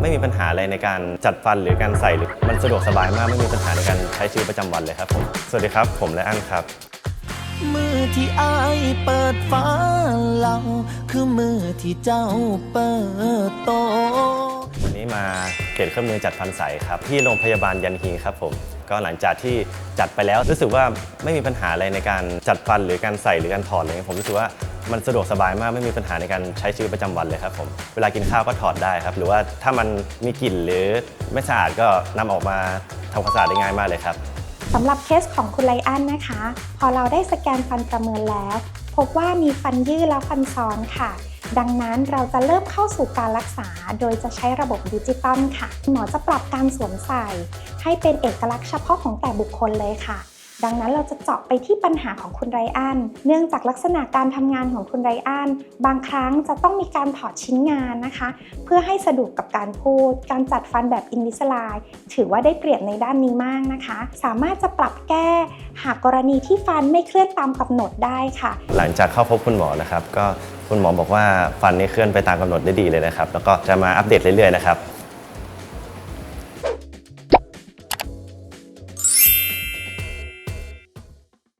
ไม่มีปัญหาอะไรในการจัดฟันหรือการใส่หรือมันสะดวกสบายมากไม่มีปัญหาในการใช้ชีวิตประจำวันเลยครับผมสวัสดีครับ ผมและอันครับ มือที่อายเปิดฟ้าเราคือมือที่เจ้าเปิดโต วันนี้มาเปลี่ยนเครื่องมือจัดฟันใสครับ ที่โรงพยาบาลยันฮีครับผมก็หลังจากที่จัดไปแล้วรู้สึกว่าไม่มีปัญหาอะไรในการจัดฟันหรือการใส่หรือการถอดอะไรเงี้ยผมรู้สึกว่า มันสะดวกสบายมากไม่มีปัญหาในการใช้ชีวิตประจำวันเลยครับผมเวลากินข้าวก็ถอดได้ครับ หรือว่าถ้ามันมีกลิ่นหรือไม่สะอาดก็นำออกมาทำความสะอาดได้ง่ายมากเลยครับ สำหรับเคสของคุณไลอันนะคะ พอเราได้สแกนฟันประเมินแล้ว พบว่ามีฟันยืดและฟันซ้อนค่ะ ดังนั้นเราจะเริ่มเข้าสู่การรักษา โดยจะใช้ระบบดิจิตอลค่ะ หมอจะปรับการสวมใส่ ให้เป็นเอกลักษณ์เฉพาะของแต่บุคคลเลยค่ะ ดังนั้นเราจะเจาะไปที่ปัญหาของคุณไรอัน เนื่องจากลักษณะการทำงานของคุณไรอัน บางครั้งจะต้องมีการถอดชิ้นงานนะคะ เพื่อให้สะดวกกับการพูด การจัดฟันแบบอินวิสไลถือว่าได้เปรียบในด้านนี้มากนะคะ สามารถจะปรับแก้หากกรณีที่ฟันไม่เคลื่อนตามกำหนดได้ค่ะ หลังจากเข้าพบคุณหมอนะครับ ก็คุณหมอบอกว่าฟันนี่เคลื่อนไปตามกำหนดได้ดีเลยนะครับ แล้วก็จะมาอัปเดตเรื่อยๆนะครับ